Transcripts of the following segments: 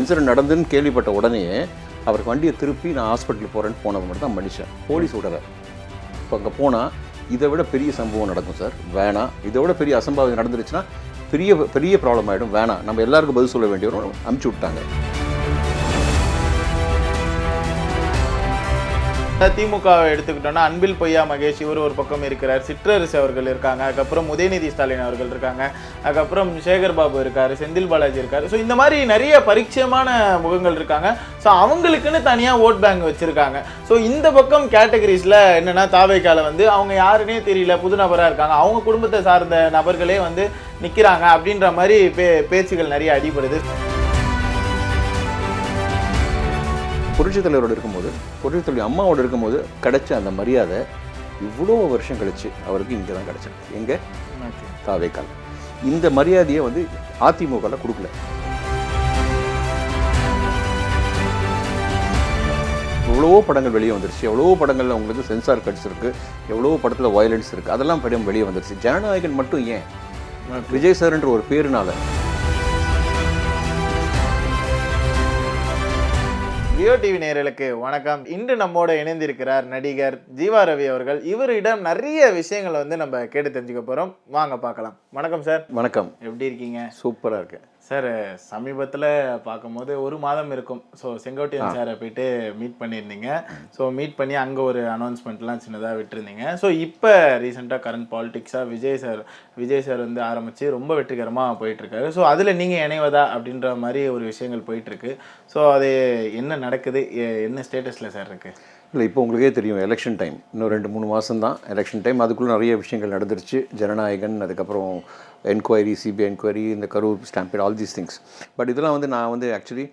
Incident நடந்துன்னு கேள்விப்பட்ட உடனே அவருக்கு வண்டியை திருப்பி நான் ஹாஸ்பிட்டல் போகிறேன்னு போனவங்க மட்டும் தான் மனுஷன். போலீஸ் விடலை. இப்போ அங்கே போனால் இதை விட பெரிய சம்பவம் நடக்கும் சார். வேணாம் இதை விட பெரிய அசம்பாவிதம் நடந்துருச்சுன்னா பெரிய பெரிய ப்ராப்ளம் ஆகிடும் வேணாம் நம்ம எல்லாருக்கும் பதில் சொல்ல வேண்டியவரும் அமுச்சு விட்டாங்க. திமுகவை எடுத்துக்கிட்டோன்னா அன்பில் பொய்யா மகேஷ் இவர் ஒரு பக்கம் இருக்கிறார் சிற்றரசு அவர்கள் இருக்காங்க அதுக்கப்புறம் உதயநிதி ஸ்டாலின் அவர்கள் இருக்காங்க அதுக்கப்புறம் சேகர் பாபு இருக்காரு செந்தில் பாலாஜி இருக்காரு. ஸோ இந்த மாதிரி நிறைய பரிச்சயமான முகங்கள் இருக்காங்க. ஸோ அவங்களுக்குன்னு தனியாக ஓட் பேங்க் வச்சுருக்காங்க. ஸோ இந்த பக்கம் கேட்டகரிஸில் என்னென்னா தாவைக்கால வந்து அவங்க யாருன்னே தெரியல புது நபராக இருக்காங்க. அவங்க குடும்பத்தை சார்ந்த நபர்களே வந்து நிற்கிறாங்க அப்படின்ற மாதிரி பே பேச்சுகள் நிறைய அடிபடுது. புரட்சித் தலைவரோட இருக்கும்போது புரட்சித் தலைவர் அம்மாவோட இருக்கும்போது கிடைச்ச அந்த மரியாதை இவ்வளோ வருஷம் கழிச்சு அவருக்கு இங்கே தான் கிடைச்சிருக்கு எங்கே? தாவேக்கால் இந்த மரியாதையை வந்து அதிமுகவில் கொடுக்கல. எவ்வளவோ படங்கள் வெளியே வந்துருச்சு. எவ்வளவோ படங்கள்ல உங்களுக்கு சென்சார் கட்ஸ் இருக்கு. எவ்வளவோ படத்தில் வயலன்ஸ் இருக்கு. அதெல்லாம் படம் வெளியே வந்துருச்சு. ஜனநாயகன் மட்டும் ஏன்? விஜய் சார்ன்ற ஒரு பேருனால ரியோ டிவி நேயர்களுக்கு வணக்கம். இன்று நம்மோட இணைந்திருக்கிறார் நடிகர் ஜீவா ரவி அவர்கள். இவரிடம் நிறைய விஷயங்களை வந்து நம்ம கேட்டு தெரிஞ்சுக்க போறோம். வாங்க பார்க்கலாம். வணக்கம் சார். வணக்கம். எப்படி இருக்கீங்க? சூப்பராக இருக்கு. சார் சமீபத்தில் பார்க்கும்போது ஒரு மாதம் இருக்கும். ஸோ செங்கோட்டையன் சாரை போயிட்டு மீட் பண்ணியிருந்தீங்க. ஸோ மீட் பண்ணி அங்கே ஒரு அனௌன்ஸ்மெண்ட்லாம் சின்னதாக விட்டுருந்தீங்க. ஸோ இப்போ ரீசெண்டாக கரண்ட் பாலிடிக்ஸாக விஜய் சார் விஜய் சார் வந்து ஆரம்பித்து ரொம்ப வெற்றிகரமாக போயிட்டுருக்காரு. ஸோ அதில் நீங்கள் இணைவதா அப்படின்ற மாதிரி ஒரு விஷயங்கள் போயிட்டுருக்கு. ஸோ அது என்ன நடக்குது? என்ன ஸ்டேட்டஸில் சார் இருக்குது இல்லை இப்போ உங்களுக்கே தெரியும் எலெக்ஷன் டைம் இன்னும் ரெண்டு மூணு மாதம் தான் எலெக்ஷன் டைம் அதுக்குள்ளே நிறைய விஷயங்கள் நடந்துருச்சு. ஜனநாயகன் அதுக்கப்புறம் என்கொயரி சிபிஐ என்கொயரி இந்த Karur stampede all these things but இதெல்லாம் வந்து நான் வந்து ஆக்சுவலி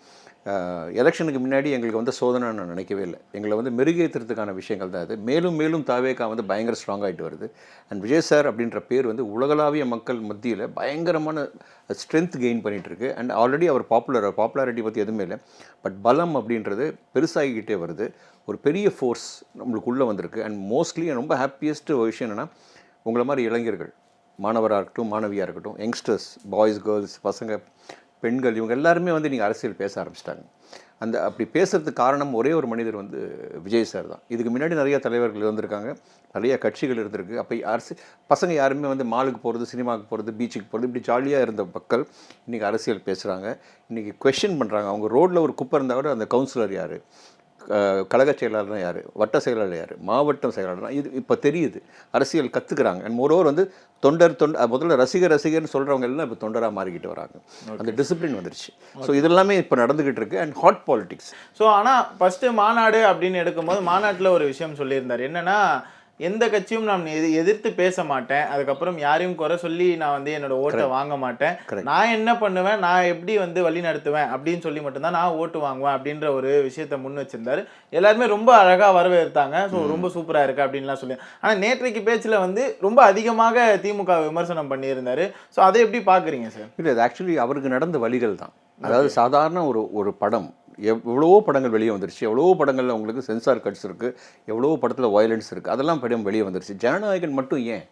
எலெக்ஷனுக்கு முன்னாடி எங்களுக்கு வந்து சோதனை நான் நினைக்கவே இல்லை. எங்களை வந்து மெருகேற்றுறதுக்கான விஷயங்கள் தான் இது. மேலும் மேலும் தாவேக்கா வந்து பயங்கர ஸ்ட்ராங் ஆகிட்டு வருது. அண்ட் விஜய் சார் அப்படின்ற பேர் வந்து உலகளாவிய மக்கள் மத்தியில் பயங்கரமான ஸ்ட்ரென்த் கெயின் பண்ணிகிட்ருக்கு அண்ட் ஆல்ரெடி அவர் பாப்புலர் பாப்புலாரிட்டி பற்றி எதுவுமே இல்லை. பட் பலம் அப்படின்றது பெருசாகிக்கிட்டே வருது. ஒரு பெரிய ஃபோர்ஸ் நம்மளுக்கு உள்ளே வந்திருக்கு. அண்ட் மோஸ்ட்லி ரொம்ப ஹாப்பியஸ்ட் விஷயம் என்னென்னா உங்களை மாதிரி இளைஞர்கள். மாணவராக இருக்கட்டும் மாணவியாக இருக்கட்டும் யங்ஸ்டர்ஸ் பாய்ஸ் கேர்ள்ஸ் பசங்க பெண்கள் இவங்க எல்லாருமே வந்து நீங்கள் அரசியல் பேச ஆரம்பிச்சிட்டாங்க. அந்த அப்படி பேசுறதுக்கு காரணம் ஒரே ஒரு மனிதர் வந்து விஜய் சார் தான். இதுக்கு முன்னாடி நிறைய தலைவர்கள் இருந்திருக்காங்க நிறைய கட்சிகள் இருந்திருக்கு. அப்போ அரசு பசங்க யாருமே வந்து மாலுக்கு போகிறது சினிமாவுக்கு போகிறது பீச்சுக்கு போகிறது இப்படி ஜாலியாக இருந்த மக்கள் இன்றைக்கி அரசியல் பேசுகிறாங்க இன்றைக்கி கொஷின் பண்ணுறாங்க அவங்க ரோட்டில் ஒரு குப்பை இருந்தால் கூட அந்த கவுன்சிலர் யார்? கழக செயலாளர்னா யார்? வட்ட செயலாளர் யார்? மாவட்டம் செயலாளர்னா இது இப்போ தெரியுது. அரசியல் கற்றுக்குறாங்க அண்ட் மோரோவர் வந்து தொண்டர் தொண்ட முதல்ல ரசிகர் ரசிகர்னு சொல்கிறவங்க எல்லாம் இப்போ தொண்டராக மாறிக்கிட்டு வராங்க. அந்த டிசிப்ளின் வந்துருச்சு. ஸோ இதெல்லாமே இப்போ நடந்துக்கிட்டு இருக்கு. அண்ட் ஹாட் பாலிடிக்ஸ் ஸோ ஆனால் ஃபஸ்ட்டு மாநாடு அப்படின்னு எடுக்கும்போது மாநாட்டில் ஒரு விஷயம் சொல்லியிருந்தார். என்னன்னா எந்த கட்சியும் நான் எதி எதிர்த்து பேச மாட்டேன். அதுக்கப்புறம் யாரையும் குறை சொல்லி நான் வந்து என்னோட ஓட்டை வாங்க மாட்டேன். நான் என்ன பண்ணுவேன்? நான் எப்படி வந்து வழி நடத்துவேன்? அப்படின்னு சொல்லி மட்டும்தான் நான் ஓட்டு வாங்குவேன் அப்படின்ற ஒரு விஷயத்த முன் வச்சிருந்தாரு. எல்லாருமே ரொம்ப அழகாக வரவேற்றாங்க. ஸோ ரொம்ப சூப்பராக இருக்கு அப்படின்லாம் சொல்லி. ஆனால் நேற்றைக்கு பேச்சில் வந்து ரொம்ப அதிகமாக திமுக விமர்சனம் பண்ணியிருந்தாரு. ஸோ அதை எப்படி பார்க்குறீங்க சார் இல்லை அது ஆக்சுவலி அவருக்கு நடந்த வழிகள் தான். அதாவது சாதாரண ஒரு ஒரு படம். எவ்வளவோ படங்கள் வெளியே வந்துருச்சு. எவ்வளவோ படங்களில் உங்களுக்கு சென்சார் கட்ஸ் இருக்குது எவ்வளவோ படத்தில் வயலன்ஸ் இருக்குது அதெல்லாம் படம் வெளியே வந்துருச்சு. ஜனநாயகன் மட்டும் ஏன்?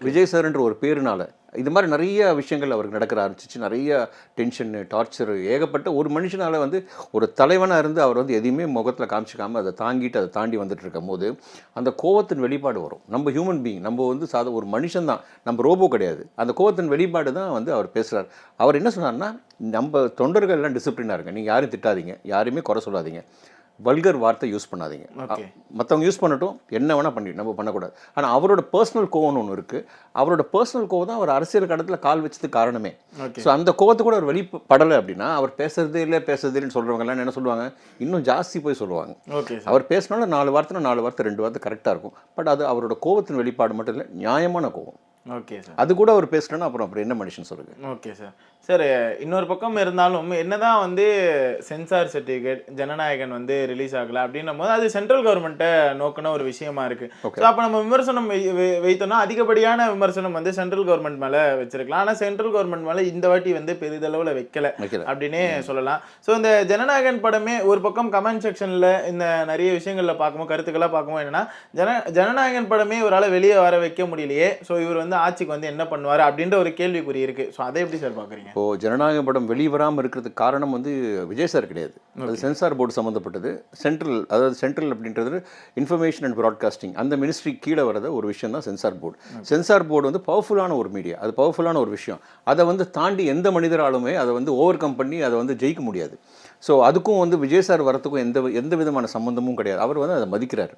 விஜய் சார்ன்ற ஒரு பேருனால இது மாதிரி நிறைய விஷயங்கள் அவருக்கு நடக்கிற ஆரம்பிச்சிச்சு. நிறைய டென்ஷனு டார்ச்சர் ஏகப்பட்ட ஒரு மனுஷனால் வந்து ஒரு தலைவனாக இருந்து அவர் வந்து எதையுமே முகத்தில் காமிச்சிக்காம அதை தாங்கிட்டு அதை தாண்டி வந்துட்டு இருக்கும் போது அந்த கோவத்தின் வெளிப்பாடு வரும். நம்ம ஹியூமன் பீயிங் நம்ம வந்து சாத ஒரு மனுஷன் தான் நம்ம ரோபோ கிடையாது. அந்த கோவத்தின் வெளிப்பாடு தான் வந்து அவர் பேசுகிறார் அவர் என்ன சொன்னார்னா நம்ம தொண்டர்கள் எல்லாம் டிசிப்ளினாக இருங்க. நீங்கள் யாரையும் திட்டாதீங்க. யாரையுமே குறை சொல்லாதீங்க. வல்கர் வார்த்தை யூஸ் பண்ணாதீங்க. மற்றவங்க யூஸ் பண்ணட்டும் என்ன வேணால் பண்ணி நம்ம பண்ணக்கூடாது. ஆனால் அவரோட பர்சனல் கோவம்னு ஒன்று இருக்குது அவரோட பர்சனல் கோவம் தான் அவர் அரசியல் கடத்தில் கால் வச்சதுக்கு காரணமே. ஸோ அந்த கோவத்தை கூட அவர் வெளிப்படலை அப்படின்னா அவர் பேசுறதே இல்லை பேசுறதே இல்லைன்னு சொல்கிறவங்க எல்லாம் என்ன சொல்லுவாங்க? இன்னும் ஜாஸ்தி போய் சொல்லுவாங்க. அவர் பேசினாலும் நாலு வார்த்தை நாலு வார்த்தை ரெண்டு வார்த்தை கரெக்டாக இருக்கும். பட் அது அவரோட கோவத்தின் வெளிப்பாடு மட்டும் இல்லை நியாயமான கோவம். Okay sir. அது கூட அவர் பேசலன்னா அப்புறம் அப்புறம் என்ன மனுஷன் சொல்லுங்க ஓகே சார். சார் இன்னொரு பக்கம் இருந்தாலும் என்னதான் வந்து சென்சார் சர்டிஃபிகேட் ஜனநாயகன் வந்து ரிலீஸ் ஆகல அப்படின்னும் போது அது சென்ட்ரல் கவர்மெண்ட்டை நோக்கின ஒரு விஷயமா இருக்கு. ஸோ அப்போ நம்ம விமர்சனம் வைத்தோம்னா அதிகப்படியான விமர்சனம் வந்து சென்ட்ரல் கவர்மெண்ட் மேலே வச்சிருக்கலாம். ஆனால் சென்ட்ரல் கவர்மெண்ட் மேலே இந்த வாட்டி வந்து பெரிதளவில் வைக்கல வைக்கல. அப்படின்னே சொல்லலாம். ஸோ இந்த ஜனநாயகன் படமே ஒரு பக்கம் கமெண்ட் செக்ஷனில் இந்த நிறைய விஷயங்களில் பார்க்கும்போது கருத்துக்களாக பார்க்கும்போது என்னன்னா ஜன ஜனநாயகன் படமே இவரால் வெளியே வர வைக்க முடியலையே. ஸோ இவர் வந்து வந்து ஆட்சிக்கு வந்து என்ன பண்ணுவார் அப்படின்ற ஒரு கேள்விக்குறி இருக்கு. ஸோ அதை எப்படி சார் பார்க்குறீங்க இப்போ ஜனநாயக படம் வெளியே வராமல் இருக்கிறதுக்கு காரணம் வந்து விஜய் சார் கிடையாது. அது சென்சார் போர்டு சம்மந்தப்பட்டது சென்ட்ரல் அதாவது சென்ட்ரல் அப்படின்றது இன்ஃபர்மேஷன் அண்ட் ப்ராட்காஸ்டிங் அந்த மினிஸ்ட்ரி கீழே வரத ஒரு விஷயம் தான் சென்சார் போர்டு சென்சார் போர்டு வந்து பவர்ஃபுல்லான ஒரு மீடியா அது பவர்ஃபுல்லான ஒரு விஷயம். அதை வந்து தாண்டி எந்த மனிதராலுமே அதை வந்து ஓவர் கம் பண்ணி அதை வந்து ஜெயிக்க முடியாது. ஸோ அதுக்கும் வந்து விஜய் சார் வரத்துக்கும் எந்த எந்த விதமான சம்மந்தமும் கிடையாது. அவர் வந்து அதை மதிக்கிறார்.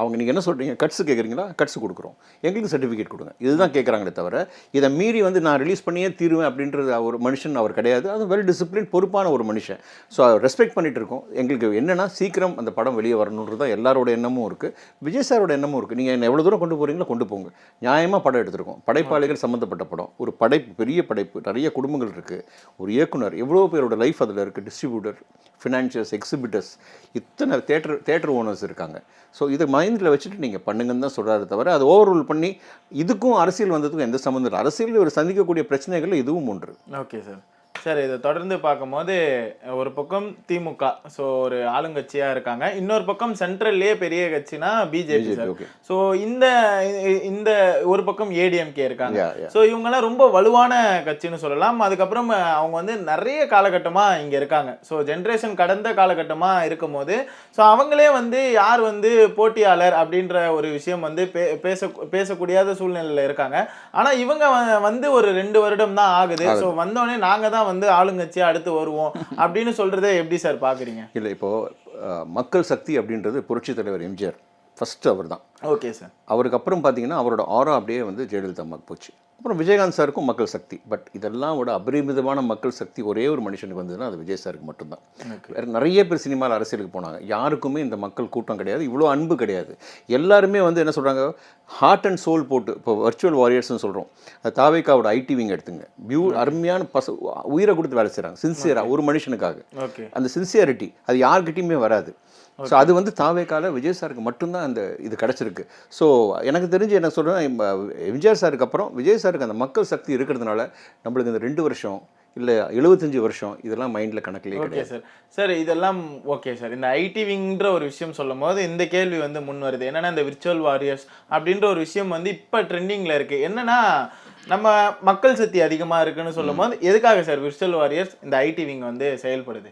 அவங்க நீங்கள் என்ன சொல்கிறீங்க கட்ஸு கேட்குறீங்களா கட்ஸு கொடுக்குறோம். எங்களுக்கு சர்டிஃபிகேட் கொடுங்க. இதுதான் கேட்குறாங்களே தவிர இதை மீறி வந்து நான் ரிலீஸ் பண்ணியே தீருவேன் அப்படின்றது ஒரு மனுஷன் அவர் கிடையாது. அது வெல் டிசிப்ளின் பொறுப்பான ஒரு மனுஷன். ஸோ ரெஸ்பெக்ட் பண்ணிகிட்டு இருக்கோம். எங்களுக்கு என்னென்னா சீக்கிரம் அந்த படம் வெளியே வரணுன்றது தான் எல்லாரோட எண்ணமும் இருக்குது விஜய் சாரோட எண்ணமும் இருக்குது நீங்கள் என்ன எவ்வளோ தூரம் கொண்டு போகிறீங்களோ கொண்டு போங்க. நியாயமாக படம் எடுத்திருக்கோம். படைப்பாளிகள் சம்மந்தப்பட்ட படம். ஒரு படைப்பு பெரிய படைப்பு. நிறைய குடும்பங்கள் இருக்குது ஒரு இயக்குனர் எவ்வளோ பேரோட லைஃப் அதில் இருக்குது டிஸ்ட்ரிபியூட்டர் ஃபினான்ஷியர்ஸ் எக்ஸிபிட்டர்ஸ் இத்தனை தேட்டர் தேட்டர் ஓனர்ஸ் இருக்காங்க. ஸோ இதை மைண்டில் வச்சுட்டு நீங்கள் பண்ணுங்கன்னு தான் சொல்கிறாரு தவிர அது ஓவர் ரூல் பண்ணி இதுக்கும் அரசியல் வந்ததுக்கும் எந்த சம்மந்தம் இல்லை. அரசியலில் ஒரு சந்திக்கக்கூடிய பிரச்சனைகள் இதுவும் ஒன்று. ஓகே சார் சார் இதை தொடர்ந்து பார்க்கும்போது ஒரு பக்கம் திமுக ஸோ ஒரு ஆளுங்கட்சியா இருக்காங்க. இன்னொரு பக்கம் சென்ட்ரல்லே பெரிய கட்சினா பிஜேபி சார். ஸோ இந்த இந்த ஒரு பக்கம் ஏடிஎம்கே இருக்காங்க. ஸோ இவங்கெல்லாம் ரொம்ப வலுவான கட்சின்னு சொல்லலாம். அதுக்கப்புறம் அவங்க வந்து நிறைய காலகட்டமாக இங்கே இருக்காங்க. ஸோ ஜென்ரேஷன் கடந்த காலகட்டமாக இருக்கும்போது ஸோ அவங்களே வந்து யார் வந்து போட்டியாளர் அப்படின்ற ஒரு விஷயம் வந்து பே பேச பேசக்கூடியாத சூழ்நிலையில் இருக்காங்க. ஆனால் இவங்க வந்து ஒரு ரெண்டு வருடம் தான் ஆகுது. ஸோ வந்தோடனே நாங்கள் தான் வந்து ஆளுங்கட்சியாக அடுத்து வருவோம் அப்படின்னு சொல்கிறத எப்படி சார் பார்க்குறீங்க இல்லை இப்போது மக்கள் சக்தி அப்படின்றது புரட்சித் தலைவர் எம்ஜிஆர். ஃபஸ்ட்டு அவர் தான் ஓகே சார். அவருக்கு அப்புறம் பார்த்தீங்கன்னா அவரோட ஆரா அப்படியே வந்து ஜெயலலிதா அம்மாக்கு போச்சு. அப்புறம் விஜயகாந்த் சாருக்கும் மக்கள் சக்தி. பட் இதெல்லாம் விட அபரிமிதமான மக்கள் சக்தி ஒரே ஒரு மனுஷனுக்கு வந்ததுன்னா அது விஜய் சாருக்கு மட்டும்தான். வேற நிறைய பேர் சினிமாவில் அரசியலுக்கு போனாங்க. யாருக்குமே இந்த மக்கள் கூட்டம் கிடையாது. இவ்வளோ அன்பு கிடையாது. எல்லாருமே வந்து என்ன சொல்கிறாங்க ஹார்ட் அண்ட் சோல் போட்டு இப்போ வர்ச்சுவல் வாரியர்ஸ்னு சொல்கிறோம் அது தாவேக்காவோட ஐடி விங் எடுத்துங்க. பியூ அருமையான பச உயிரை கொடுத்து வேலை செய்கிறாங்க சின்சியராக ஒரு மனுஷனுக்காக. அந்த சின்சியாரிட்டி அது யார்கிட்டயுமே வராது. ஸோ அது வந்து தாவேக்கால விஜய் சாருக்கு மட்டும்தான் அந்த இது கிடச்சிருக்கு. ஸோ எனக்கு தெரிஞ்சு என்ன சொல்கிறேன் எம்ஜிஆர் சாருக்கு அப்புறம் விஜய் சாருக்கு அந்த மக்கள் சக்தி இருக்கிறதுனால நம்மளுக்கு இந்த ரெண்டு வருஷம் இல்லை எழுபத்தஞ்சு வருஷம் இதெல்லாம் மைண்டில் கணக்கிலே ஓகே சார் சார் இதெல்லாம் ஓகே சார் இந்த ஐடி விங்ன்ற ஒரு விஷயம் சொல்லும் போது இந்த கேள்வி வந்து முன் வருது. என்னன்னா இந்த விர்ச்சுவல் வாரியர்ஸ் அப்படின்ற ஒரு விஷயம் வந்து இப்போ ட்ரெண்டிங்கில் இருக்கு. என்னன்னா நம்ம மக்கள் சக்தி அதிகமாக இருக்குன்னு சொல்லும் போது எதுக்காக சார் விர்ச்சுவல் வாரியர்ஸ் இந்த ஐடி விங் வந்து செயல்படுது?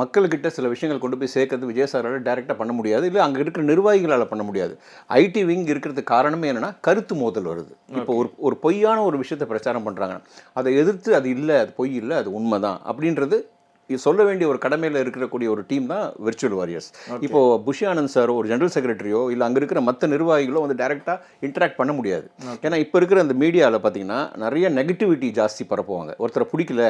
மக்கள்கிட்ட சில விஷயங்கள் கொண்டு போய் சேர்க்கறது விஜய் சாரால் டேரெக்டாக பண்ண முடியாது. இல்லை அங்கே இருக்கிற நிர்வாகிகளால் பண்ண முடியாது. ஐடி விங் இருக்கிறதுக்கு காரணமே என்னன்னா கருத்து மோதல் வருது. இப்போ ஒரு ஒரு பொய்யான ஒரு விஷயத்தை பிரச்சாரம் பண்ணுறாங்க அதை எதிர்த்து அது இல்லை அது பொய் இல்லை அது உண்மைதான் அப்படின்றது இது சொல்ல வேண்டிய ஒரு கடமையில் இருக்கக்கூடிய ஒரு டீம் தான் விர்ச்சுவல் வாரியர்ஸ் இப்போ புஷி ஆனந்த் சாரோ ஒரு ஜெனரல் செக்ரட்டரியோ இல்லை அங்கே இருக்கிற மற்ற நிர்வாகிகளோ வந்து டேரெக்டாக இன்டராக்ட் பண்ண முடியாது. ஏன்னா இப்போ இருக்கிற அந்த மீடியாவில் பார்த்தீங்கன்னா நிறைய நெகட்டிவிட்டி ஜாஸ்தி பரப்புவாங்க. ஒருத்தரை பிடிக்கல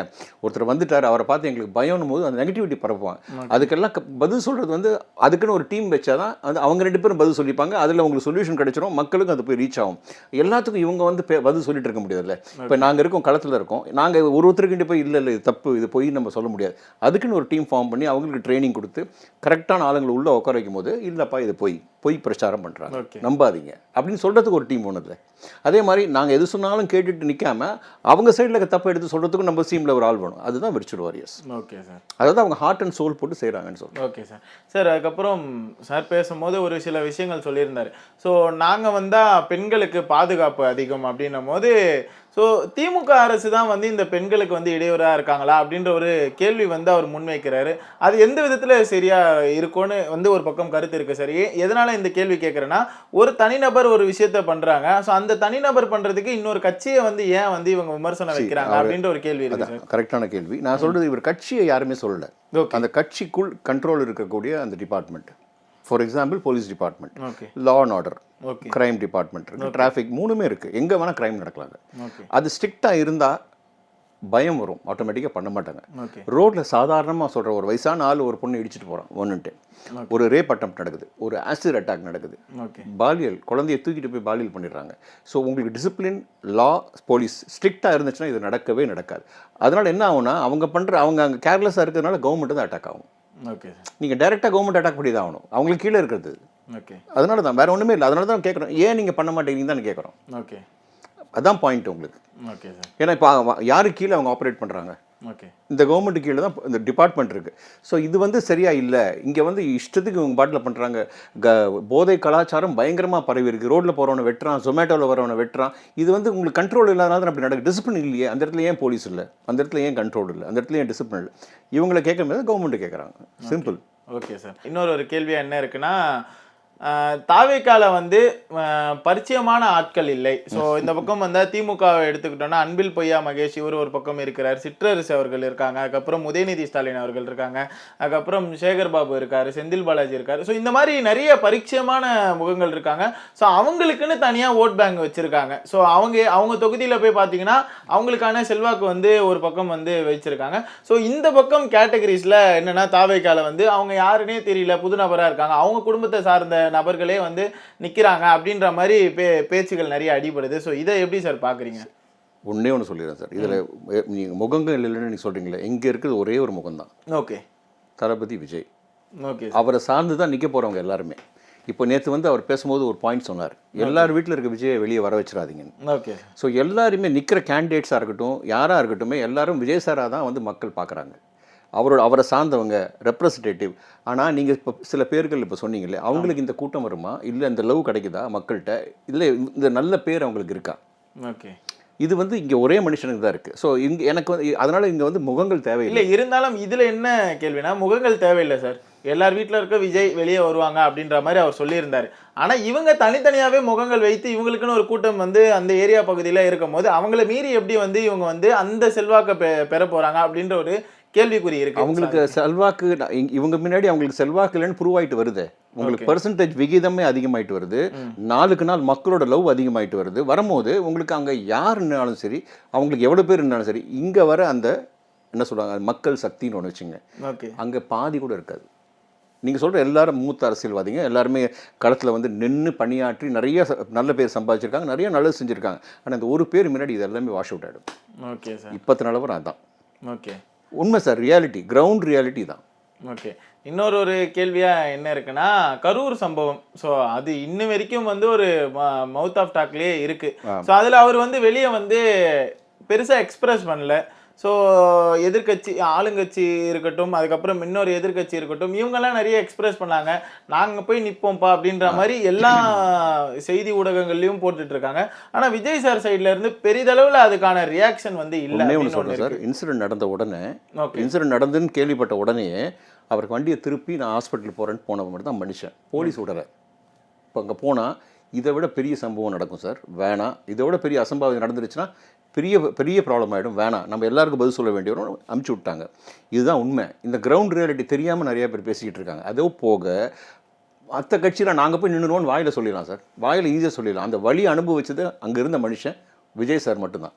ஒருத்தர் வந்துட்டார் அவரை பார்த்து எங்களுக்கு பயம்னும் போது அந்த நெகட்டிவிட்டி பரப்புவாங்க. அதுக்கெல்லாம் பதில் சொல்கிறது வந்து அதுக்குன்னு ஒரு டீம் வச்சாதான் வந்து அவங்க ரெண்டு பேரும் பதில் சொல்லிப்பாங்க. அதில் உங்களுக்கு சொல்யூஷன் கிடைச்சிரும் மக்களுக்கும் அது போய் ரீச் ஆகும். எல்லாத்துக்கும் இவங்க வந்து பதில் சொல்லிட்டு இருக்க முடியாதுல்ல. இப்போ நாங்கள் இருக்கோம் களத்தில் இருக்கோம். நாங்கள் ஒரு ஒருத்தருக்கிட்ட போய் இல்லை இல்லை இது தப்பு இது போய் நம்ம சொல்ல முடியாது. அதுக்குன்னு ஒரு டீம் ஃபார்ம் பண்ணி அவங்களுக்கு ட்ரைனிங் கொடுத்து கரெக்டான ஆளுங்களை உள்ளே உட்கார வைக்கும் போது இல்லைப்பா இது போய். பொய் பிரச்சாரம் பண்ணுறாங்க. நம்பாதீங்க. அப்படின்னு சொல்கிறதுக்கு ஒரு டீம் ஒன்று அதே மாதிரி நாங்கள் எது சொன்னாலும் கேட்டுட்டு நிற்காம அவங்க சைடில் தப்பு எடுத்து சொல்கிறதுக்கும் நம்ம டீமில் ஒரு ஆள் வேணும். அதுதான் விர்ச்சுவல் வாரியர்ஸ் ஓகே சார் அதாவது அவங்க ஹார்ட் அண்ட் சோல் போட்டு செய்கிறாங்கன்னு சொல்கிறேன் ஓகே சார் சார் அதுக்கப்புறம் சார் பேசும்போது ஒரு சில விஷயங்கள் சொல்லியிருந்தாரு. ஸோ நாங்கள் வந்தால் பெண்களுக்கு பாதுகாப்பு அதிகம் அப்படின்னும் போது ஸோ திமுக அரசு தான் வந்து இந்த பெண்களுக்கு வந்து இடையூறாக இருக்காங்களா அப்படின்ற ஒரு கேள்வி வந்து அவர் முன்வைக்கிறாரு. அது எந்த விதத்தில் சரியா இருக்கும்னு வந்து ஒரு பக்கம் கருத்து இருக்கு. சார் எதனால இந்த கேள்வி கேட்குறேன்னா ஒரு தனிநபர் ஒரு விஷயத்த பண்றாங்க. ஸோ அந்த தனிநபர் பண்றதுக்கு இன்னொரு கட்சியை வந்து ஏன் வந்து இவங்க விமர்சனம் வைக்கிறாங்க அப்படின்ற ஒரு கேள்வி இருக்கு சார். அதான் கரெக்டான கேள்வி. நான் சொல்கிறது இவர் கட்சியை யாருமே சொல்லலை. அந்த கட்சிக்குள் கண்ட்ரோல் இருக்கக்கூடிய அந்த department for example police department okay. Law and order crime department இருக்குது டிராஃபிக் மூணுமே இருக்குது எங்கே வேணால் கிரைம் நடக்கலாங்க. ஓகே. அது ஸ்ட்ரிக்டாக இருந்தால் பயம் வரும். ஆட்டோமேட்டிக்காக பண்ண மாட்டாங்க. ரோட்டில் சாதாரணமாக சொல்கிற ஒரு வயசான ஆள் ஒரு பொண்ணு இடிச்சிட்டு போகிறான் ஒன்றுட்டு ஒரு ரேப் அட்டம் நடக்குது. ஒரு ஆசிட் அட்டாக் நடக்குது. பாலியல் குழந்தைய தூக்கிட்டு போய் பாலியல் பண்ணிடுறாங்க. ஸோ உங்களுக்கு டிசிப்ளின் லா போலீஸ் ஸ்ட்ரிக்டாக இருந்துச்சுன்னா இது நடக்கவே நடக்காது. அதனால் என்ன ஆகும்னா அவங்க பண்ணுற அவங்க அங்கே கேர்லெஸ்ஸாக இருக்கிறதுனால கவர்மெண்ட் தான் அட்டாக் ஆகும். ஓகே. நீங்கள் டைரெக்டாக கவர்மெண்ட் அட்டாக் பண்ணி தான் ஆகணும். அவங்களுக்கு கீழே இருக்கிறது. ஓகே அதனால தான் வேறு ஒன்றுமே இல்லை. அதனால தான் கேட்குறோம் ஏன் நீங்கள் பண்ண மாட்டேங்கிறீங்க தான் கேட்குறோம் ஓகே அதான் பாயிண்ட் உங்களுக்கு. ஓகே சார் ஏன்னா இப்போ யாருக்கு கீழே அவங்க ஆப்ரேட் பண்ணுறாங்க ஓகே இந்த கவர்மெண்ட் கீழே தான் இந்த டிபார்ட்மெண்ட் இருக்குது ஸோ இது வந்து சரியா இல்லை. இங்கே வந்து இஷ்டத்துக்கு இவங்க பாட்டில் பண்ணுறாங்க க போதை கலாச்சாரம் பயங்கரமாக பரவி இருக்கு. ரோட்டில் போகிறவனை வெட்டுறான் ஜொமேட்டோவில் வரவனை வெட்டுறான். இது வந்து உங்களுக்கு கண்ட்ரோல் இல்லாதனால தான் அப்படி நடக்குது. டிசிப்ளின் இல்லையே. அந்த இடத்துல ஏன் போலீஸ் இல்லை? அந்த இடத்துல ஏன் கண்ட்ரோல் இல்லை? அந்த இடத்துல ஏன் டிசிப்ளின் இல்லை? இவங்களை கேட்கும் போது கவர்மெண்ட் கேட்குறாங்க சிம்பிள் ஓகே சார் இன்னொரு ஒரு கேள்வி என்ன இருக்குன்னா தாவேக்கால வந்து பரிச்சயமான ஆட்கள் இல்லை. ஸோ இந்த பக்கம் வந்து திமுகவை எடுத்துக்கிட்டோம்னா அன்பில் பொய்யா மகேஷ் இவர் ஒரு பக்கம் இருக்கிறார். சிற்றரசு அவர்கள் இருக்காங்க. அதுக்கப்புறம் உதயநிதி ஸ்டாலின் அவர்கள் இருக்காங்க. அதுக்கப்புறம் சேகர் பாபு இருக்காரு செந்தில் பாலாஜி இருக்காரு. ஸோ இந்த மாதிரி நிறைய பரிச்சயமான முகங்கள் இருக்காங்க. ஸோ அவங்களுக்குன்னு தனியாக ஓட் பேங்க் வச்சிருக்காங்க. ஸோ அவங்க அவங்க தொகுதியில் போய் பார்த்தீங்கன்னா அவங்களுக்கான செல்வாக்கு வந்து ஒரு பக்கம் வந்து வச்சிருக்காங்க. ஸோ இந்த பக்கம் கேட்டகரிஸில் என்னென்னா தாவேக்கால வந்து அவங்க யாருன்னே தெரியல. புது நபராக இருக்காங்க. அவங்க குடும்பத்தை சார்ந்த நபர்களே வந்து நிற்கிறாங்க அப்படின்ற மாதிரி பே பேச்சுகள் நிறைய அடிபடுது. ஸோ இதை எப்படி சார் பார்க்குறீங்க ஒன்றே ஒன்று சொல்லிடுறேன் சார். இதில் நீங்கள் முகங்கள் இல்லைன்னு நீங்கள் சொல்கிறீங்களே இங்கே இருக்கிறது ஒரே ஒரு முகம்தான். ஓகே. தளபதி விஜய். ஓகே. அவரை சார்ந்து தான் நிற்க போகிறவங்க எல்லாருமே. இப்போ நேற்று வந்து அவர் பேசும்போது ஒரு பாயிண்ட் சொன்னார். எல்லார் வீட்டில் இருக்க விஜயை வெளியே வர வச்சிடாதீங்கன்னு. ஓகே. ஸோ எல்லாருமே நிற்கிற கேண்டிடேட்ஸாக இருக்கட்டும் யாராக இருக்கட்டும் எல்லாரும் விஜய் சாராக தான் வந்து மக்கள் பார்க்குறாங்க அவரோட அவரை சார்ந்தவங்க ரெப்ரசன்டேட்டிவ் ஆனால் நீங்கள் இப்போ சில பேர்கள் இப்போ சொன்னீங்களே அவங்களுக்கு இந்த கூட்டம் வருமா? இல்லை இந்த லவ் கிடைக்குதா மக்கள்கிட்ட? இல்லை இந்த நல்ல பேர் அவங்களுக்கு இருக்கா? ஓகே. இது வந்து இங்கே ஒரே மனுஷனுக்கு தான் இருக்குது ஸோ இங்கே எனக்கு வந்து அதனால் இங்கே வந்து முகங்கள் தேவையில்லை. இல்லை இருந்தாலும் இதுல என்ன கேள்வினா முகங்கள் தேவையில்லை சார் எல்லார் வீட்டில் இருக்க விஜய் வெளியே வருவாங்க அப்படின்ற மாதிரி அவர் சொல்லியிருந்தாரு. ஆனா இவங்க தனித்தனியாவே முகங்கள் வைத்து இவங்களுக்குன்னு ஒரு கூட்டம் வந்து அந்த ஏரியா பகுதியில இருக்கும் போது அவங்கள மீறி எப்படி வந்து இவங்க வந்து அந்த செல்வாக்கை பெ பெற போறாங்க அப்படின்ற ஒரு கேள்விக்குறி இருக்கு. அவங்களுக்கு செல்வாக்கு இவங்க முன்னாடி அவங்களுக்கு செல்வாக்கு இல்லைன்னு ப்ரூவ் ஆயிட்டு வருது. உங்களுக்கு பெர்சன்டேஜ் விகிதமே அதிகமாயிட்டு வருது. நாளுக்கு நாள் மக்களோட லவ் அதிகமாயிட்டு வருது. வரும்போது உங்களுக்கு அங்கே யாருன்னாலும் சரி அவங்களுக்கு எவ்வளோ பேர் இருந்தாலும் சரி இங்கே வர அந்த என்ன சொல்றாங்க அது மக்கள் சக்தின்னு ஒன்று வச்சுங்க. அங்கே பாதி கூட இருக்காது. நீங்கள் சொல்கிற எல்லாரும் மூத்த அரசியல்வாதிங்க எல்லாருமே களத்தில் வந்து நின்று பணியாற்றி நிறைய நல்ல பேர் சம்பாதிச்சிருக்காங்க நிறைய நல்லது செஞ்சுருக்காங்க. ஆனால் இந்த ஒரு பேர் முன்னாடி இது எல்லாமே வாஷ் அவுட் ஆகிடும் ஓகே சார் இப்பத்து நிலவரம் அதான். ஓகே உண்மை சார் ரியாலிட்டி கிரவுண்ட் ரியாலிட்டி தான். ஓகே இன்னொரு ஒரு கேள்வியா என்ன இருக்குன்னா கரூர் சம்பவம். ஸோ அது இன்ன வரைக்கும் வந்து ஒரு மவுத் ஆஃப் டாக்லயே இருக்கு. ஸோ அதுல அவர் வந்து வெளியே வந்து பெருசா எக்ஸ்பிரஸ் பண்ணல. ஸோ எதிர்க்கட்சி ஆளுங்கட்சி இருக்கட்டும் அதுக்கப்புறம் இன்னொரு எதிர்க்கட்சி இருக்கட்டும் இவங்கெல்லாம் நிறைய எக்ஸ்பிரஸ் பண்ணாங்க. நாங்கள் போய் நிற்போம்ப்பா அப்படின்ற மாதிரி எல்லா செய்தி ஊடகங்கள்லையும் போட்டுட்டு இருக்காங்க. ஆனால் விஜய் சார் சைட்ல இருந்து பெரிதளவில் அதுக்கான ரியாக்ஷன் வந்து இல்லை சார். இன்சிடென்ட் நடந்த உடனே இன்சிடென்ட் நடந்துன்னு கேள்விப்பட்ட உடனே அவருக்கு வண்டியை திருப்பி நான் ஹாஸ்பிட்டல் போகிறேன்னு போனவங்க மட்டும் தான் மனுஷன். போலீஸ் விடலை இப்போ அங்கே போனால் இதை விட பெரிய சம்பவம் நடக்கும் சார். வேணாம். இதை விட பெரிய அசம்பாவிதம் நடந்துருச்சுன்னா பெரிய பெரிய ப்ராப்ளம் ஆகிடும் வேணாம். நம்ம எல்லாருக்கும் பதில் சொல்ல வேண்டிய வரும் அமுச்சு விட்டாங்க. இதுதான் உண்மை. இந்த கிரவுண்ட் ரியாலிட்டி தெரியாமல் நிறையா பேர் பேசிக்கிட்டு இருக்காங்க. அதோ போக மற்ற கட்சியில் நாங்கள் போய் நின்றுருவோம்னு வாயில் சொல்லிடலாம் சார். வாயில் ஈஸியாக சொல்லிடலாம். அந்த வழி அனுபவிச்சது அங்கே இருந்த மனுஷன் விஜய் சார் மட்டும்தான்.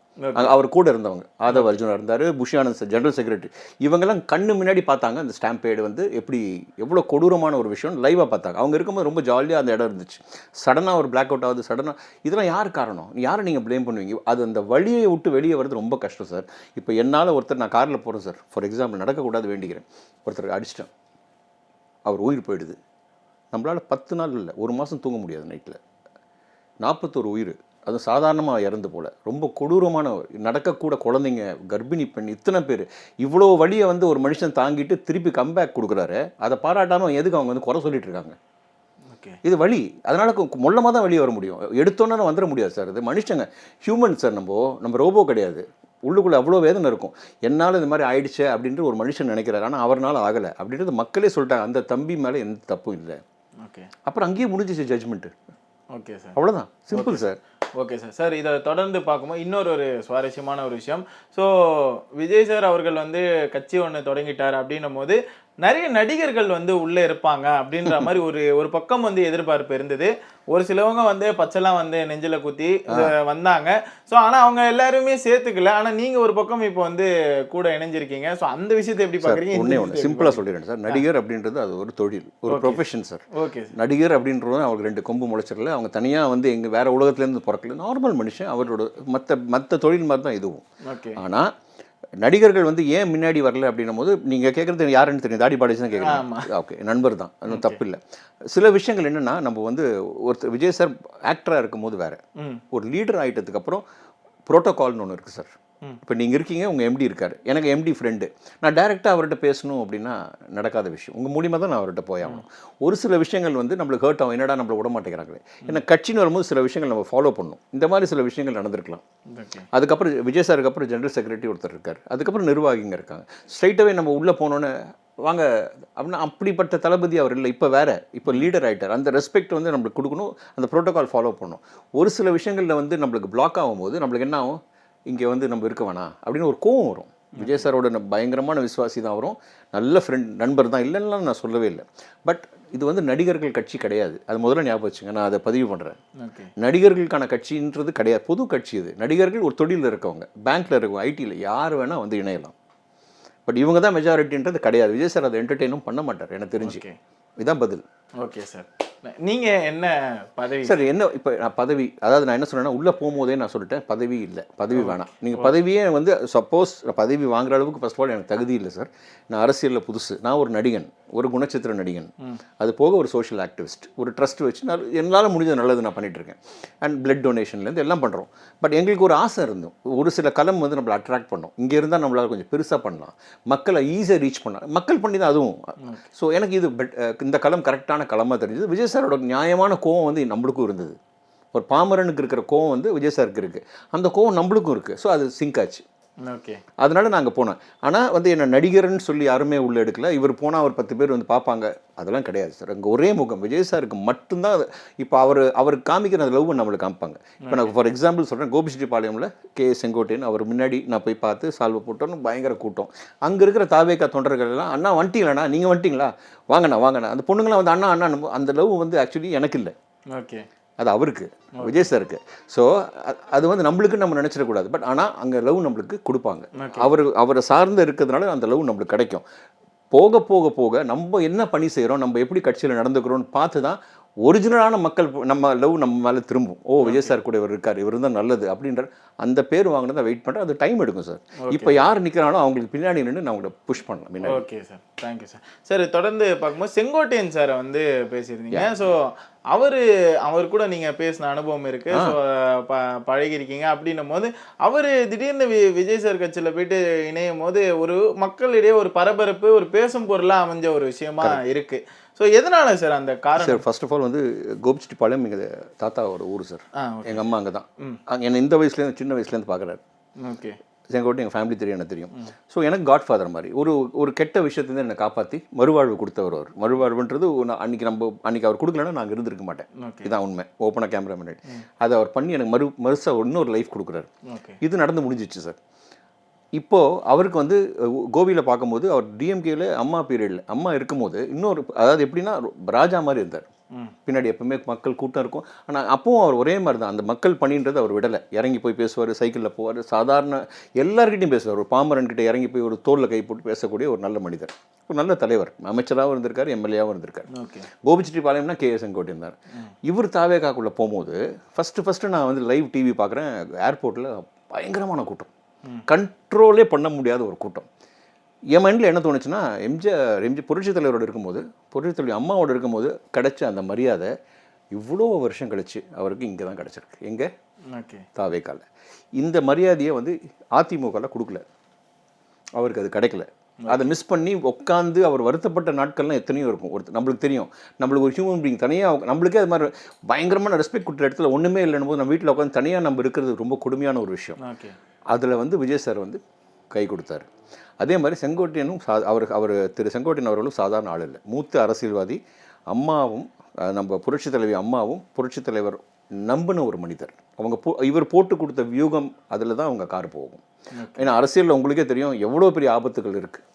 அவர் கூட இருந்தவங்க. ஆதவ் அர்ஜுனா இருந்தார் புஷியானந்த் சார் ஜெனரல் செக்ரட்டரி இவங்கெல்லாம் கண்ணு முன்னாடி பார்த்தாங்க அந்த ஸ்டாம்பேடு வந்து எப்படி எவ்வளோ கொடூரமான ஒரு விஷயம் லைவாக பார்த்தாங்க. அவங்க இருக்கும்போது ரொம்ப ஜாலியாக அந்த இடம் இருந்துச்சு. சடனாக ஒரு பிளாக் அவுட் ஆகுது சடனாக இதெல்லாம் யார் காரணம்? யாரை நீங்கள் ப்ளேம் பண்ணுவீங்க? அது அந்த வழியை விட்டு வெளியே வர்றது ரொம்ப கஷ்டம் சார் இப்போ என்னால் ஒருத்தர் நான் காரில் போகிறேன் சார் ஃபார் எக்ஸாம்பிள் நடக்கக்கூடாது வேண்டிக்கிறேன். ஒருத்தருக்கு அடிச்சிட்டேன். அவர் உயிர் போயிடுது. நம்மளால் பத்து நாள் இல்லை ஒரு மாதம் தூங்க முடியாது நைட்டில் நாற்பத்தோரு உயிர். அது சாதாரணமாக இறந்து போல. ரொம்ப கொடூரமான நடக்கக்கூட குழந்தைங்க கர்ப்பிணி பெண் இத்தனை பேர். இவ்வளோ வழியை வந்து ஒரு மனுஷன் தாங்கிட்டு திருப்பி கம்பேக் கொடுக்குறாரு. அதை பாராட்டாமல் எதுக்கு அவங்க வந்து குறை சொல்லிட்டு இருக்காங்க? ஓகே. இது வழி. அதனால மொல்லமாக தான் வெளியே வர முடியும். எடுத்தோன்னே வந்துட முடியாது சார். இது மனுஷங்க ஹியூமன் சார் நம்ம. நம்ம ரோபோ கிடையாது. உள்ளுக்குள்ளே அவ்வளோ வேதனை இருக்கும். என்னால் இந்த மாதிரி ஆயிடுச்சே அப்படின்ட்டு ஒரு மனுஷன் நினைக்கிறாரு. ஆனால் அவர்னால ஆகலை. அப்படின்றது மக்களே சொல்லிட்டாங்க. அந்த தம்பி மேலே எந்த தப்பும் இல்லை. ஓகே. அப்புறம் அங்கேயே முடிஞ்சிச்சு ஜட்ஜ்மெண்ட்டு ஓகே சார். அவ்வளோதான் simple sir. Okay sir sir இதை தொடர்ந்து பார்க்கும்போது இன்னொரு ஒரு சுவாரஸ்யமான ஒரு விஷயம். ஸோ விஜய் சார் அவர்கள் வந்து கட்சி ஒன்று தொடங்கிட்டார் அப்படின்னும் போது நிறைய நடிகர்கள் வந்து உள்ளே இருப்பாங்க அப்படின்ற மாதிரி ஒரு ஒரு பக்கம் வந்து எதிர்பார்ப்பு இருந்தது. ஒரு சிலவங்க வந்து பச்சைலாம் வந்து நெஞ்சில குத்தி வந்தாங்க. ஸோ ஆனால் அவங்க எல்லாருமே சேர்த்துக்கல. ஆனால் நீங்கள் ஒரு பக்கம் இப்போ வந்து கூட இணைஞ்சிருக்கீங்க. ஸோ அந்த விஷயத்தை எப்படி பார்க்குறீங்க ஒன்றே ஒன்று சிம்பிளாக சொல்லிடுறேன் சார். நடிகர் அப்படின்றது அது ஒரு தொழில் ஒரு ப்ரொஃபஷன் சார். ஓகே நடிகர் அப்படின்றது அவங்களுக்கு ரெண்டு கொம்பு முளைச்சிடல. அவங்க தனியாக வந்து எங்கள் வேறு உலகத்துலேருந்து பிறக்கல. நார்மல் மனுஷன் அவரோட மற்ற மற்ற தொழில் மாதிரி தான் இதுவும். ஓகே ஆனால் நடிகர்கள் வந்து ஏன் முன்னாடி வரல அப்படின்னும் போது நீங்கள் கேட்குறது யாருன்னு தெரியும். தாடி பாடிச்சு தான் கேட்குறீங்க ஓகே நண்பர் தான். அதுவும் தப்பு இல்லை சில விஷயங்கள் என்னென்னா நம்ம வந்து ஒருத்தர் விஜய் சார் ஆக்டராக இருக்கும்போது வேறு. ம். ஒரு லீடர் ஆகிட்டதுக்கு அப்புறம் ப்ரோட்டோகால்னு ஒன்று இருக்குது சார் இப்போ நீங்கள் இருக்கீங்க உங்கள் எம்டி இருக்கார். எனக்கு எம்டி ஃப்ரெண்டு நான் டைரெக்டாக அவர்கிட்ட பேசணும் அப்படின்னா நடக்காத விஷயம். உங்கள் மூலியமாக தான் நான் அவர்கிட்ட போய் ஆகணும். ஒரு சில விஷயங்கள் வந்து நம்மளுக்கு ஹர்ட் ஆகும். என்னடா நம்மளை விட மாட்டேங்கிறாங்களே ஏன்னா கட்சின்னு வரும்போது சில விஷயங்கள் நம்ம ஃபாலோ பண்ணணும். இந்த மாதிரி சில விஷயங்கள் நடந்திருக்கலாம். அதுக்கப்புறம் விஜய் சாருக்கு அப்புறம் ஜெனரல் செக்ரட்டரி ஒருத்தர் இருக்கார். அதுக்கப்புறம் நிர்வாகிங்க இருக்காங்க. ஸ்ட்ரைட்டாகவே நம்ம உள்ளே போனோன்னே வாங்க அப்படின்னா அப்படிப்பட்ட தளபதி அவர் இல்லை. இப்போ வேற இப்போ லீடர் ஆயிட்டார். அந்த ரெஸ்பெக்ட் வந்து நம்மளுக்கு கொடுக்கணும். அந்த ப்ரோட்டோகால் ஃபாலோ பண்ணணும். ஒரு சில விஷயங்களில் வந்து நம்மளுக்கு பிளாக் ஆகும்போது நம்மளுக்கு என்ன ஆகும்? இங்கே வந்து நம்ம இருக்க வேணாம் அப்படின்னு ஒரு கோவம் வரும். விஜய் சாரோட பயங்கரமான விசுவாசி தான் வரும். நல்ல ஃப்ரெண்ட் நண்பர் தான் இல்லைன்னா நான் சொல்லவே இல்லை. பட் இது வந்து நடிகர்கள் கட்சி கிடையாது. அது முதல்ல ஞாபகம் வச்சுங்க. நான் அதை பதிவு பண்ணுறேன் நடிகர்களுக்கான கட்சின்றது கிடையாது. பொது கட்சி இது. நடிகர்கள் ஒரு தொழிலில் இருக்கவங்க. பேங்க்கில் இருக்கவங்க ஐடியில் யார் வேணால் வந்து இணையலாம். பட் இவங்க தான் மெஜாரிட்டின்றது கிடையாது. விஜய் சார் அதை என்டர்டெயினும் பண்ண மாட்டார். எனக்கு தெரிஞ்சு. ஓகே. இதான் பதில். Okay sir. நீங்க என்ன பதவி? சார் என்ன இப்போ நான் பதவி அதாவது நான் என்ன சொன்னேன்னா உள்ளே போகும்போதே நான் சொல்லிட்டேன் பதவி இல்லை பதவி வேணாம். நீங்கள் பதவியே வந்து சப்போஸ் பதவி வாங்குற அளவுக்கு ஃபர்ஸ்ட் ஆஃப் ஆல் எனக்கு தகுதி இல்லை சார் நான் அரசியலில் புதுசு. நான் ஒரு நடிகன் ஒரு குணச்சித்திர நடிகன். அது போக ஒரு சோஷியல் ஆக்டிவிஸ்ட் ஒரு ட்ரஸ்ட் வச்சு நான் என்னால் முடிஞ்ச நல்லது நான் பண்ணிட்டு இருக்கேன். அண்ட் பிளட் டொனேஷன்லேருந்து எல்லாம் பண்ணுறோம் பட் எங்களுக்கு ஒரு ஆசை இருந்தோம் ஒரு சில களம் வந்து நம்மளை அட்ராக்ட் பண்ணோம். இங்கே இருந்தால் நம்மளால் கொஞ்சம் பெருசாக பண்ணலாம். மக்களை ஈஸியாக ரீச் பண்ணலாம். மக்கள் பண்ணி தான் அதுவும் ஸோ எனக்கு இது அஹ் இந்த களம் கரெக்டான களமாக தெரிஞ்சது. விஜய் சாரோட நியாயமான கோவம் வந்து நம்மளுக்கும் இருந்தது. ஒரு பாமரனுக்கு இருக்கிற கோவம் வந்து விஜய் சாருக்கு இருக்குது அந்த கோவம் நம்மளுக்கும் இருக்குது ஸோ அது சிங்க் ஆச்சு. அதனால நாங்கள் போனோம் ஆனால் வந்து என்ன நடிகர்னு சொல்லி யாருமே உள்ள எடுக்கல. இவர் போனால் ஒரு பத்து பேர் வந்து பார்ப்பாங்க. அதெல்லாம் கிடையாது சார். அங்கே ஒரே முகம். விஜய் சாருக்கு மட்டும்தான் இப்போ அவர் அவருக்கு காமிக்கிற அந்த லவ் நம்மளுக்கு காமிப்பாங்க. இப்போ நான் ஃபார் எக்ஸாம்பிள் சொல்கிறேன் கோபிச்செட்டிப்பாளையம்ல கே செங்கோட்டையன் அவர் முன்னாடி நான் போய் பார்த்து சால்வை போட்டோன்னு பயங்கர கூட்டம். அங்கே இருக்கிற தாவேக்கா தொண்டர்கள் எல்லாம் அண்ணா வந்துட்டீங்களாண்ணா? நீங்கள் வந்துட்டீங்களா? வாங்கண்ணா வாங்கண்ணா. அந்த பொண்ணுங்களாம் வந்து அண்ணா அண்ணா அந்த லவ் வந்து ஆக்சுவலி எனக்கு இல்லை. ஓகே அது அவருக்கு விஜய் சாருக்கு. ஸோ அது வந்து நம்மளுக்கு நம்ம நினச்சிடக்கூடாது. பட் ஆனால் அங்கே லவ் நம்மளுக்கு கொடுப்பாங்க. அவர் அவரை சார்ந்து இருக்கிறதுனால அந்த லவ் நம்மளுக்கு கிடைக்கும். போக போக போக நம்ம என்ன பணி செய்கிறோம் நம்ம எப்படி கட்சியில் நடந்துக்கிறோம்னு பார்த்து தான் ஒரிஜினலான மக்கள் நம்ம லவ் நம்ம மேலே திரும்பும். ஓ விஜய் சார் கூட இவர் இருக்கார். இவர் தான் நல்லது அப்படின்ற அந்த பேர் வாங்கினதை வெயிட் பண்ணுறேன் அது டைம் எடுக்கும் சார் இப்போ யார் நிற்கிறானோ அவங்களுக்கு பின்னாடி நின்று நான் அவங்களை புஷ் பண்ணலாம். Okay sir thank you sir sir தொடர்ந்து பார்க்கும்போது செங்கோட்டையன் சாரை வந்து பேசியிருந்தீங்க. ஸோ அவர் அவர் கூட நீங்கள் பேசின அனுபவம் இருக்கு. ஸோ ப பழகிருக்கீங்க அப்படின்னும் போது அவர் திடீர்னு வி விஜய் சார் கட்சியில் போயிட்டு இணையும் போது ஒரு மக்களிடையே ஒரு பரபரப்பு ஒரு பேசும் பொருளாக அமைஞ்ச ஒரு விஷயமா இருக்கு. ஸோ எதனால சார் அந்த காரணம்? சார் ஃபர்ஸ்ட் ஆஃப் ஆல் வந்து கோபிச்செட்டிப்பாளையம் எங்கள் தாத்தாவோட ஊர் சார் எங்கள் அம்மா அங்கே தான் அங்கே என்ன இந்த வயசுலேருந்து சின்ன வயசுலேருந்து பார்க்குறாரு ஓகே செங்கோட்டை எங்கள் ஃபேமிலி தெரியும் எனக்கு தெரியும். ஸோ எனக்கு காட் ஃபாதர் மாதிரி ஒரு ஒரு கெட்ட விஷயத்துலேருந்து என்னை காப்பாற்றி மறுவாழ்வு கொடுத்தவர் அவர். மறுவாழ்வுன்றது ஒரு- அன்னைக்கு நம்ம அன்னைக்கு அவர் கொடுக்கலன்னா நான் இருந்திருக்க மாட்டேன். இதான் உண்மை. ஓப்பனாக கேமரா முன்னாடி. அதை அவர் பண்ணி எனக்கு மறு மறுசா இன்னொரு லைஃப் கொடுக்குறாரு. இது நடந்து முடிஞ்சிச்சு சார் இப்போது அவருக்கு வந்து கோவியில் பார்க்கும்போது அவர் டிஎம்கேல அம்மா பீரியடில் அம்மா இருக்கும்போது இன்னொரு அதாவது எப்படின்னா ராஜா மாதிரி இருந்தார். பின்னாடி எப்பவுமே மக்கள் கூட்டம் இருக்கும். ஆனால் அப்பவும் அவர் ஒரே மாதிரி தான். அந்த மக்கள் பணின்றது அவர் விடலை. இறங்கி போய் பேசுவார் சைக்கிளில் போவார். சாதாரண எல்லார்கிட்டையும் பேசுவார். ஒரு பாமரன்கிட்ட இறங்கி போய் ஒரு தோளில் கை போட்டு பேசக்கூடிய ஒரு நல்ல மனிதர். ஒரு நல்ல தலைவர். அமைச்சராகவும் இருந்திருக்காரு எம்எல்ஏவாகவும் இருந்திருக்காரு. ஓகே. கோபிச்செட்டிப்பாளையம்னா கே எஸ் செங்கோட்டை இருந்தார். இவர் தாவேகாக்குள்ளே போகும்போது ஃபஸ்ட்டு ஃபஸ்ட்டு நான் வந்து லைவ் டிவி பார்க்குறேன். ஏர்போர்ட்டில் பயங்கரமான கூட்டம். கண்ட்ரோலே பண்ண முடியாத ஒரு கூட்டம். என் மைண்டில் என்ன தோணுச்சுன்னா எம்ஜிஆர் எம்ஜி புரட்சித் தலைவரோட இருக்கும்போது புரட்சித் தலைவர் அம்மாவோட இருக்கும்போது கிடைச்ச அந்த மரியாதை இவ்வளோ வருஷம் கழிச்சு அவருக்கு இங்கே தான் கிடச்சிருக்கு. எங்கே? தாவேக்கால இந்த மரியாதையை வந்து அதிமுகவில் கொடுக்கல. அவருக்கு அது கிடைக்கல. அதை மிஸ் பண்ணி உட்காந்து அவர் வருத்தப்பட்ட நாட்கள்லாம் எத்தனையோ இருக்கும். ஒரு நம்மளுக்கு தெரியும். நம்மளுக்கு ஒரு ஹியூமன் பீங் தனியாக நம்மளுக்கே அது மாதிரி பயங்கரமான ரெஸ்பெக்ட் கொடுத்த இடத்துல ஒன்றுமே இல்லைன்னு போது நம்ம வீட்டில் உட்காந்து தனியாக நம்ம இருக்கிறது ரொம்ப கொடுமையான ஒரு விஷயம். ஓகே. அதில் வந்து விஜய் சார் வந்து கை கொடுத்தாரு. அதே மாதிரி செங்கோட்டையனும் சா அவர் அவர் திரு செங்கோட்டையன் அவர்களும் சாதாரண ஆள் இல்லை. மூத்த அரசியல்வாதி அம்மாவும் நம்ம புரட்சித் தலைவி அம்மாவும் புரட்சித் தலைவர் நம்பின ஒரு மனிதர். அவங்க போ இவர் போட்டு கொடுத்த வியூகம் அதில் தான் அவங்க கார் போகும். ஏன்னா அரசியலில் உங்களுக்கே தெரியும் எவ்வளோ பெரிய ஆபத்துகள் இருக்குது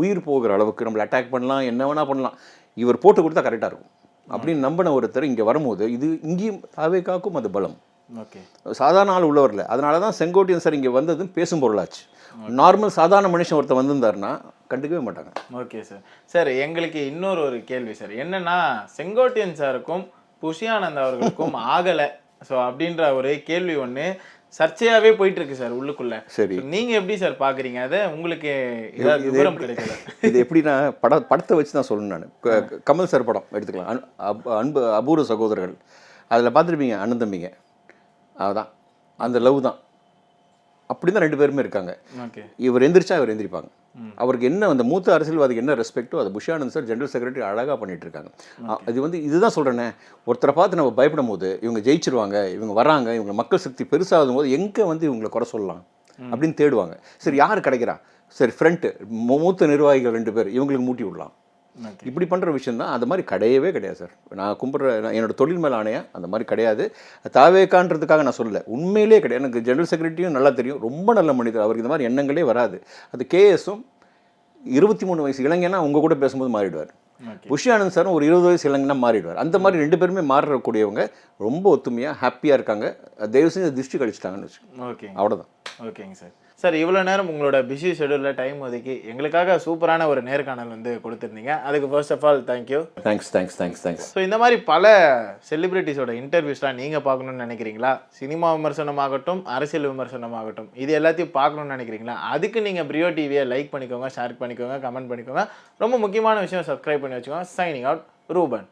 உயிர் போகிற அளவுக்கு நம்மளை அட்டாக் பண்ணலாம் என்ன வேணால் பண்ணலாம். இவர் போட்டு கொடுத்தா கரெக்டாக இருக்கும். அப்படின்னு நம்பின ஒருத்தர் இங்கே வரும்போது இது இங்கேயும் தாவேக்காக்கும் அது பலம். சாதாரண ஆள் உள்ளவரில் அதனால தான் செங்கோட்டையன் சார் இங்கே வந்ததும் பேசும் பொருளாச்சு. நார்மல் சாதாரண மனுஷன் ஒருத்தர் வந்திருந்தாருன்னா கண்டுக்கவே மாட்டாங்க. Okay sir. சார் எங்களுக்கு இன்னொரு ஒரு கேள்வி சார். என்னன்னா செங்கோட்டையன் சாருக்கும் புஷியானந்த் அவர்களுக்கும் ஆகலை. ஸோ அப்படின்ற ஒரு கேள்வி ஒன்று சர்ச்சையாவே போயிட்டு இருக்கு சார் உள்ளுக்குள்ள. சரி. நீங்க எப்படி சார் பாக்குறீங்க? அதை உங்களுக்கு ஏதாவது விவரம் கிடைக்கல. இது எப்படின்னா பட படத்தை வச்சு தான் சொல்லணும் நான். க- கமல் சார் படம் எடுத்துக்கலாம். அன்- அப்- அன்பு அபூர்வ சகோதரர்கள். அதில் பார்த்துருப்பீங்க அண்ணன் தம்பிங்க. அதுதான் அந்த லவ் தான். அப்படி தான் ரெண்டு பேருமே இருக்காங்க. இவர் எந்திரிச்சா இவர் எந்திரிப்பாங்க. அவருக்கு என்ன அந்த மூத்த அரசியல்வாதிக்கு என்ன ரெஸ்பெக்ட்டோ அது புஷானந்த் சார் ஜெனரல் செக்ரட்டரி அழகாக பண்ணிட்டு இருக்காங்க. அ- இது வந்து இதுதான் சொல்கிறேனே ஒருத்தரை பார்த்து நம்ம பயப்படும் போது இவங்க ஜெயிச்சிருவாங்க இவங்க வராங்க இவங்க மக்கள் சக்தி பெருசாகும் போது எங்கே வந்து இவங்களை குறை சொல்லலாம் அப்படின்னு தேடுவாங்க. சரி யார் கிடைக்கிறா? சரி ஃப்ரண்ட்டு மூத்த நிர்வாகிகள் ரெண்டு பேர் இவங்களுக்கு மூட்டி விடலாம். இப்படி பண்ணுற விஷயம் தான் அந்த மாதிரி கிடையவே கிடையாது சார். நான் கும்பிட்ற நான் என்னோட தொழில் மேல ஆணையா அந்த மாதிரி கிடையாது. தாவேக்கான்றதுக்காக நான் சொல்லல. உண்மையிலே கிடையாது. எனக்கு ஜெனரல் செக்ரட்டரியும் நல்லா தெரியும். ரொம்ப நல்ல மனிதர். அவருக்கு இந்த மாதிரி எண்ணங்களே வராது. அது கேஎஸும் இருபத்தி மூணு வயசு இளைஞனா உங்க கூட பேசும்போது மாறிடுவார். புஷி ஆனந்த் சாரும் ஒரு இருபது வயசு இளைஞனா மாறிடுவார். அந்த மாதிரி ரெண்டு பேருமே மாறக்கூடியவங்க ரொம்ப ஒத்துமையாக ஹாப்பியாக இருக்காங்க. தயவு செஞ்சு திருஷ்டி கழிச்சிட்டாங்கன்னு வச்சுக்கோங்க. ஓகே அவ்வளோதான் ஓகேங்க சார். சார் இவ்வளோ நேரம் உங்களோட பிஸி ஷெடியூலில் டைம் ஒதுக்கி எங்களுக்காக சூப்பரான ஒரு நேர்காணல் வந்து கொடுத்துருந்தீங்க. அதுக்கு first of all thank you thanks thanks thanks thanks so இந்த மாதிரி பல செலிபிரிட்டிஸோட இன்டர்வியூஸ்லாம் நீங்கள் பார்க்கணும்னு நினைக்கிறீங்களா? சினிமா விமர்சனமாகட்டும் அரசியல் விமர்சனமாகட்டும் இது எல்லாத்தையும் பார்க்கணும்னு நினைக்கிறீங்களா? அதுக்கு நீங்கள் பிரியோ டிவியை லைக் பண்ணிக்கோங்க ஷேர் பண்ணிக்கோங்க கமெண்ட் பண்ணிக்கோங்க. ரொம்ப முக்கியமான விஷயம் சப்ஸ்கிரைப் பண்ணி வச்சுக்கோங்க. Signing out Ruban